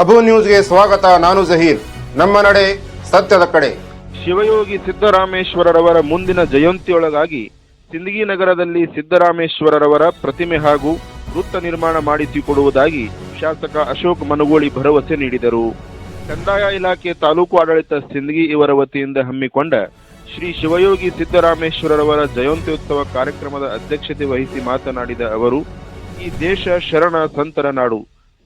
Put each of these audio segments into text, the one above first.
ಅಬು ನ್ಯೂಸ್ಗೆ ಸ್ವಾಗತ, ನಾನು ಜಹೀರ್. ನಮ್ಮ ನಡೆ ಸತ್ಯದ ಕಡೆ. ಶಿವಯೋಗಿ ಸಿದ್ದರಾಮೇಶ್ವರರವರ ಮುಂದಿನ ಜಯಂತಿಯೊಳಗಾಗಿ ಸಿಂದಗಿ ನಗರದಲ್ಲಿ ಸಿದ್ದರಾಮೇಶ್ವರರವರ ಪ್ರತಿಮೆ ಹಾಗೂ ವೃತ್ತ ನಿರ್ಮಾಣ ಮಾಡಿಸಿಕೊಡುವುದಾಗಿ ಶಾಸಕ ಅಶೋಕ್ ಮನಗೋಳಿ ಭರವಸೆ ನೀಡಿದರು. ಕಂದಾಯ ಇಲಾಖೆ ತಾಲೂಕು ಆಡಳಿತ ಸಿಂದಗಿ ಇವರ ವತಿಯಿಂದ ಹಮ್ಮಿಕೊಂಡ ಶ್ರೀ ಶಿವಯೋಗಿ ಸಿದ್ದರಾಮೇಶ್ವರರವರ ಜಯಂತ್ಯೋತ್ಸವ ಕಾರ್ಯಕ್ರಮದ ಅಧ್ಯಕ್ಷತೆ ವಹಿಸಿ ಮಾತನಾಡಿದ ಅವರು, ಈ ದೇಶ ಶರಣ ಸಂತರ ನಾಡು.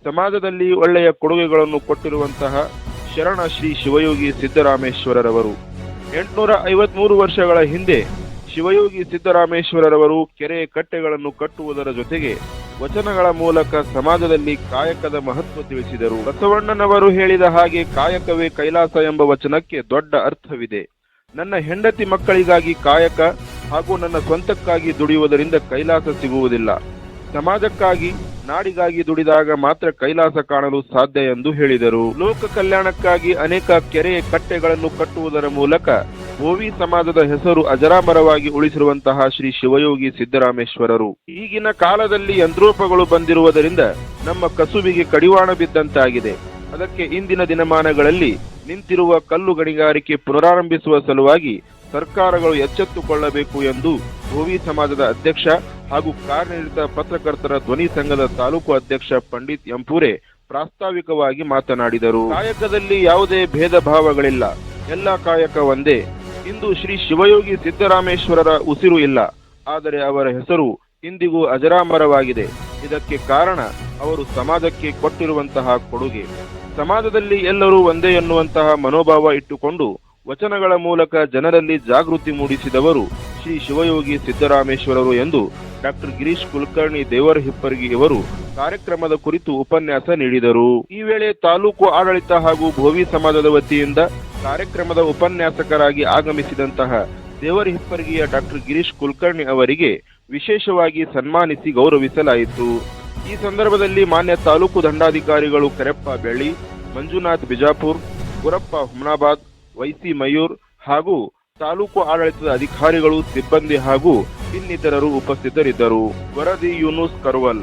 ಸಮಾಜದಲ್ಲಿ ಒಳ್ಳೆಯ ಕೊಡುಗೆಗಳನ್ನು ಕೊಟ್ಟಿರುವಂತಹ ಶರಣ ಶ್ರೀ ಶಿವಯೋಗಿ ಸಿದ್ದರಾಮೇಶ್ವರರವರು. ಎಂಟುನೂರ ಐವತ್ಮೂರು ವರ್ಷಗಳ ಹಿಂದೆ ಶಿವಯೋಗಿ ಸಿದ್ದರಾಮೇಶ್ವರರವರು ಕೆರೆ ಕಟ್ಟೆಗಳನ್ನು ಕಟ್ಟುವುದರ ಜೊತೆಗೆ ವಚನಗಳ ಮೂಲಕ ಸಮಾಜದಲ್ಲಿ ಕಾಯಕದ ಮಹತ್ವ ತಿಳಿಸಿದರು. ಬಸವಣ್ಣನವರು ಹೇಳಿದ ಹಾಗೆ ಕಾಯಕವೇ ಕೈಲಾಸ ಎಂಬ ವಚನಕ್ಕೆ ದೊಡ್ಡ ಅರ್ಥವಿದೆ. ನನ್ನ ಹೆಂಡತಿ ಮಕ್ಕಳಿಗಾಗಿ ಕಾಯಕ ಹಾಗೂ ನನ್ನ ಸ್ವಂತಕ್ಕಾಗಿ ದುಡಿಯುವುದರಿಂದ ಕೈಲಾಸ ಸಿಗುವುದಿಲ್ಲ. ಸಮಾಜಕ್ಕಾಗಿ, ನಾಡಿಗಾಗಿ ದುಡಿದಾಗ ಮಾತ್ರ ಕೈಲಾಸ ಕಾಣಲು ಸಾಧ್ಯ ಎಂದು ಹೇಳಿದರು. ಲೋಕ ಕಲ್ಯಾಣಕ್ಕಾಗಿ ಅನೇಕ ಕೆರೆ ಕಟ್ಟೆಗಳನ್ನು ಕಟ್ಟುವುದರ ಮೂಲಕ ಓವಿ ಸಮಾಜದ ಹೆಸರು ಅಜರಾಮರವಾಗಿ ಉಳಿಸಿರುವಂತಹ ಶ್ರೀ ಶಿವಯೋಗಿ ಸಿದ್ದರಾಮೇಶ್ವರರು. ಈಗಿನ ಕಾಲದಲ್ಲಿ ಯಂತ್ರೋಪಗಳು ಬಂದಿರುವುದರಿಂದ ನಮ್ಮ ಕಸುಬಿಗೆ ಕಡಿವಾಣ ಬಿದ್ದಂತಾಗಿದೆ. ಅದಕ್ಕೆ ಇಂದಿನ ದಿನಮಾನಗಳಲ್ಲಿ ನಿಂತಿರುವ ಕಲ್ಲು ಗಣಿಗಾರಿಕೆ ಪುನರಾರಂಭಿಸುವ ಸಲುವಾಗಿ ಸರ್ಕಾರಗಳು ಎಚ್ಚೆತ್ತುಕೊಳ್ಳಬೇಕು ಎಂದು ಭೋವಿ ಸಮಾಜದ ಅಧ್ಯಕ್ಷ ಹಾಗೂ ಕಾರ್ಯನಿರತ ಪತ್ರಕರ್ತರ ಧ್ವನಿ ಸಂಘದ ತಾಲೂಕು ಅಧ್ಯಕ್ಷ ಪಂಡಿತ್ ಎಂಪೂರೆ ಪ್ರಾಸ್ತಾವಿಕವಾಗಿ ಮಾತನಾಡಿದರು. ಕಾಯಕದಲ್ಲಿ ಯಾವುದೇ ಭೇದ ಭಾವಗಳಿಲ್ಲ. ಎಲ್ಲ ಕಾಯಕ ಒಂದೇ. ಇಂದು ಶ್ರೀ ಶಿವಯೋಗಿ ಸಿದ್ದರಾಮೇಶ್ವರರ ಉಸಿರು ಇಲ್ಲ. ಆದರೆ ಅವರ ಹೆಸರು ಇಂದಿಗೂ ಅಜರಾಮರವಾಗಿದೆ. ಇದಕ್ಕೆ ಕಾರಣ ಅವರು ಸಮಾಜಕ್ಕೆ ಕೊಟ್ಟಿರುವಂತಹ ಕೊಡುಗೆ. ಸಮಾಜದಲ್ಲಿ ಎಲ್ಲರೂ ಒಂದೇ ಎನ್ನುವಂತಹ ಮನೋಭಾವ ಇಟ್ಟುಕೊಂಡು ವಚನಗಳ ಮೂಲಕ ಜನರಲ್ಲಿ ಜಾಗೃತಿ ಮೂಡಿಸಿದವರು ಶ್ರೀ ಶಿವಯೋಗಿ ಸಿದ್ದರಾಮೇಶ್ವರರು ಎಂದು ಡಾಕ್ಟರ್ ಗಿರೀಶ್ ಕುಲಕರ್ಣಿ ದೇವರ ಹಿಪ್ಪರ್ಗಿ ಇವರು ಕಾರ್ಯಕ್ರಮದ ಕುರಿತು ಉಪನ್ಯಾಸ ನೀಡಿದರು. ಈ ವೇಳೆ ತಾಲೂಕು ಆಡಳಿತ ಹಾಗೂ ಭೋವಿ ಸಮಾಜದ ವತಿಯಿಂದ ಕಾರ್ಯಕ್ರಮದ ಉಪನ್ಯಾಸಕರಾಗಿ ಆಗಮಿಸಿದಂತಹ ದೇವರ ಹಿಪ್ಪರ್ಗಿಯ ಡಾಕ್ಟರ್ ಗಿರೀಶ್ ಕುಲಕರ್ಣಿ ಅವರಿಗೆ ವಿಶೇಷವಾಗಿ ಸನ್ಮಾನಿಸಿ ಗೌರವಿಸಲಾಯಿತು. ಈ ಸಂದರ್ಭದಲ್ಲಿ ಮಾನ್ಯ ತಾಲೂಕು ದಂಡಾಧಿಕಾರಿಗಳು ಕರೆಪ್ಪ ಬೆಳ್ಳಿ, ಮಂಜುನಾಥ್ ಬಿಜಾಪುರ್ ಗುರಪ್ಪ ಹುಮ್ನಾಬಾದ್ ವೈಸಿ ಮಯೂರ್ ಹಾಗೂ ತಾಲೂಕು ಆಡಳಿತದ ಅಧಿಕಾರಿಗಳು ಸಿಬ್ಬಂದಿ ಹಾಗೂ ಇನ್ನಿತರರು ಉಪಸ್ಥಿತರಿದ್ದರು. ವರದಿ ಯೂನುಸ್ ಕರ್ವಲ್.